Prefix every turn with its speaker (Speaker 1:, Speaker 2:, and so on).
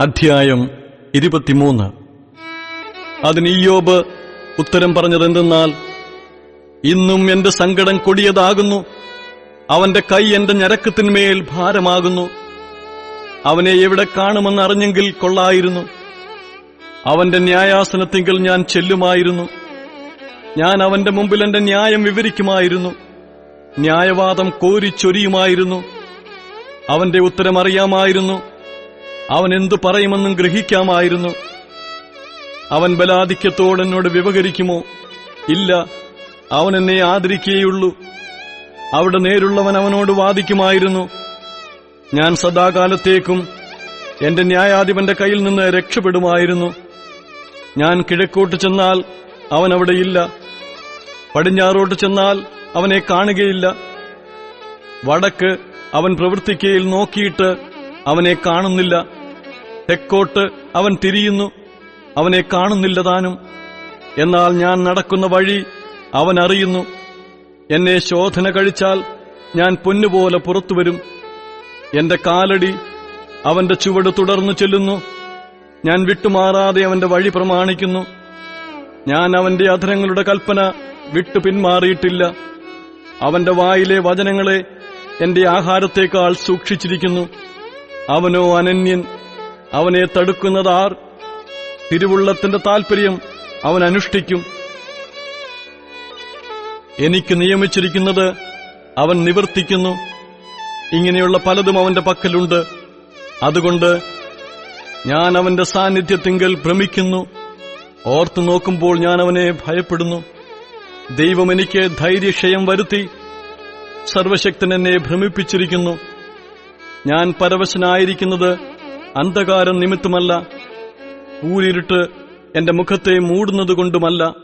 Speaker 1: അധ്യായം ഇരുപത്തിമൂന്ന്. അതിന് ഇയ്യോബ് ഉത്തരം പറഞ്ഞതെന്തെന്നാൽ ഇന്നും എന്റെ സങ്കടം കൊടിയതാകുന്നു. അവന്റെ കൈ എന്റെ ഞരക്കത്തിന്മേൽ ഭാരമാകുന്നു. അവനെ എവിടെ കാണുമെന്ന് അറിഞ്ഞെങ്കിൽ കൊള്ളായിരുന്നു. അവന്റെ ന്യായാസനത്തിങ്കിൽ ഞാൻ ചെല്ലുമായിരുന്നു. ഞാൻ അവന്റെ മുമ്പിൽ എന്റെ ന്യായം വിവരിക്കുമായിരുന്നു. ന്യായവാദം കോരിച്ചൊരിയുമായിരുന്നു. അവന്റെ ഉത്തരം അറിയാമായിരുന്നു അവൻ എന്തു പറയുമെന്നും ഗ്രഹിക്കാമായിരുന്നു. അവൻ ബലാധിക്യത്തോട് എന്നോട് വിവകരിക്കുമോ ഇല്ല അവൻ എന്നെ ആദരിക്കുകയുള്ളൂ അവിടെ നേരുള്ളവൻ അവനോട് വാദിക്കുമായിരുന്നു. ഞാൻ സദാകാലത്തേക്കും എന്റെ ന്യായാധിപന്റെ കയ്യിൽ നിന്ന് രക്ഷപ്പെടുമായിരുന്നു. ഞാൻ കിഴക്കോട്ട് ചെന്നാൽ അവൻ അവിടെയില്ല പടിഞ്ഞാറോട്ട് ചെന്നാൽ അവനെ കാണുകയില്ല. വടക്ക് അവൻ പ്രവർത്തിക്കയിൽ നോക്കിയിട്ട് അവനെ കാണുന്നില്ല. തെക്കോട്ട് അവൻ തിരിയുന്നു. അവനെ കാണുന്നില്ല താനും. എന്നാൽ ഞാൻ നടക്കുന്ന വഴി അവൻ അറിയുന്നു. എന്നെ ശോധന കഴിച്ചാൽ ഞാൻ പൊന്നുപോലെ പുറത്തുവരും എന്റെ കാലടി അവന്റെ ചുവട് തുടർന്നു ചെല്ലുന്നു. ഞാൻ വിട്ടുമാറാതെ അവന്റെ വഴി പ്രമാണിക്കുന്നു. ഞാൻ അവന്റെ അധരങ്ങളുടെ കൽപ്പന വിട്ടു പിന്മാറിയിട്ടില്ല. അവന്റെ വായിലെ വചനങ്ങളെ എന്റെ ആഹാരത്തേക്കാൾ സൂക്ഷിച്ചിരിക്കുന്നു. അവനോ അനന്യൻ. അവനെ തടുക്കുന്നതാർ. തിരുവുള്ളത്തിന്റെ താൽപര്യം അവൻ അനുഷ്ഠിക്കും. എനിക്ക് നിയമിച്ചിരിക്കുന്നത് അവൻ നിവർത്തിക്കുന്നു. ഇങ്ങനെയുള്ള പലതും അവന്റെ പക്കലുണ്ട്. അതുകൊണ്ട് ഞാൻ അവന്റെ സാന്നിധ്യത്തിങ്കൽ ഭ്രമിക്കുന്നു. ഓർത്തു നോക്കുമ്പോൾ ഞാൻ അവനെ ഭയപ്പെടുന്നു. ദൈവം എനിക്ക് ധൈര്യക്ഷയം വരുത്തി. സർവശക്തൻ എന്നെ ഭ്രമിപ്പിച്ചിരിക്കുന്നു. ഞാൻ പരവശനായിരിക്കുന്നത് അന്ധകാരം നിമിത്തമല്ല. ഊരിരുട്ട് എന്റെ മുഖത്തെ മൂടുന്നതുകൊണ്ടുമല്ല.